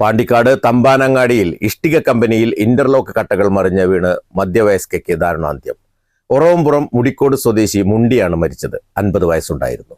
Pandikkad തമ്പാനങ്ങാടിയിൽ ഇഷ്ടിക കമ്പനിയിൽ interlock കട്ടകൾ മറിഞ്ഞ് വീണ് മധ്യവയസ്കയ്ക്ക് ദാരുണാന്ത്യം. ഒറവംപുറം മുടിക്കോട് സ്വദേശി മുണ്ടിയാണ് മരിച്ചത്. അൻപത് വയസ്സുണ്ടായിരുന്നു.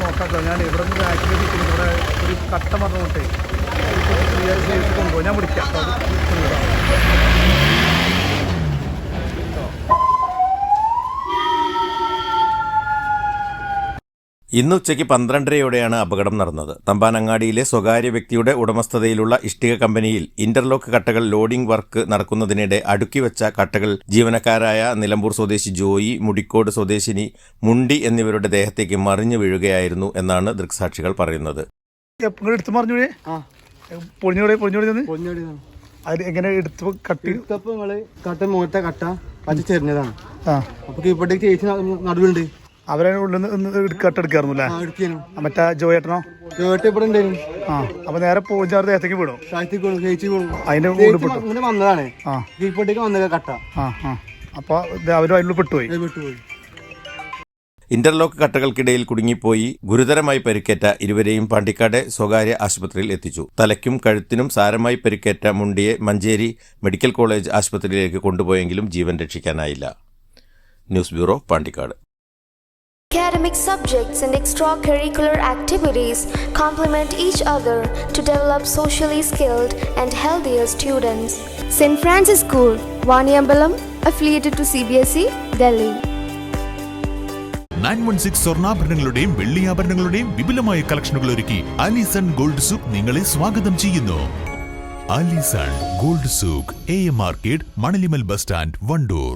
നോക്കാട്ടോ ഞാൻ ഇവിടെ നിന്ന് ആക്ടിവേറ്റ് ചെയ്തിട്ട് ഇവിടെ ഒരു കട്ട മറന്നോട്ടെ ഞാൻ വിളിക്കാം. ഇന്ന് ഉച്ചയ്ക്ക് പന്ത്രണ്ടരയോടെയാണ് അപകടം നടന്നത്. തമ്പാനങ്ങാടിയിലെ സ്വകാര്യ വ്യക്തിയുടെ ഉടമസ്ഥതയിലുള്ള ഇഷ്ടിക കമ്പനിയിൽ ഇന്റർലോക്ക് കട്ടകൾ ലോഡിംഗ് വർക്ക് നടക്കുന്നതിനിടെ അടുക്കിവെച്ച കട്ടകൾ ജീവനക്കാരായ നിലമ്പൂർ സ്വദേശി ജോയി മുടിക്കോട് സ്വദേശിനി മുണ്ടി എന്നിവരുടെ ദേഹത്തേക്ക് മറിഞ്ഞു വീഴുകയായിരുന്നു എന്നാണ് ദൃക്സാക്ഷികൾ പറയുന്നത്. എങ്ങനെ എടുത്ത് കട്ടി? കട്ട മുഖത്തെ കട്ട അത് ചെറിഞ്ഞതാണ് ആ. അപ്പൊ കീപ്പട്ടേക്ക് ചേച്ചി നടുവുണ്ട് അവരെ ഉള്ളിൽ നിന്ന് എടുക്കായിരുന്നു അല്ലേ മറ്റേ ജോയേട്ടനോ? കേട്ട് ഇവിടെ ഉണ്ടായിരുന്നു ആ അപ്പൊ നേരെ ദേഹത്തേക്ക് വിടും. അതിന്റെ കൂടെ വന്നതാണ്. ആ. കീപ്പട്ടേക്ക് വന്നത് കട്ട. ആ ആ. അപ്പൊ ഇത് അവരും അതിൽ പെട്ടുപോയി. അത് ഇന്റർലോക്ക് കട്ടകൾക്കിടയിൽ കുടുങ്ങിപ്പോയി ഗുരുതരമായി പരിക്കേറ്റ ഇരുവരെയും പാണ്ടിക്കാട് സ്വകാര്യ ആശുപത്രിയിൽ എത്തിച്ചു. തലയ്ക്കും കഴുത്തിനും സാരമായി പരിക്കേറ്റ മുണ്ടിയെ മഞ്ചേരി മെഡിക്കൽ കോളേജ് ആശുപത്രിയിലേക്ക് കൊണ്ടുപോയെങ്കിലും ജീവൻ രക്ഷിക്കാനായില്ല. News bureau Pandikkad. Academic subjects and extracurricular activities complement each other to develop socially skilled and healthier students. St. Francis School, Vaniambalam, affiliated to CBSE, Delhi. Nine one six സ്വർണാഭരണങ്ങളുടെയും വെള്ളിയാഭരണങ്ങളുടെയും വിപുലമായ കളക്ഷനുകൾ ഒരുക്കി Alison gold souk നിങ്ങളെ സ്വാഗതം ചെയ്യുന്നു Alison gold souk A M market Manalimal bus stand Wandoor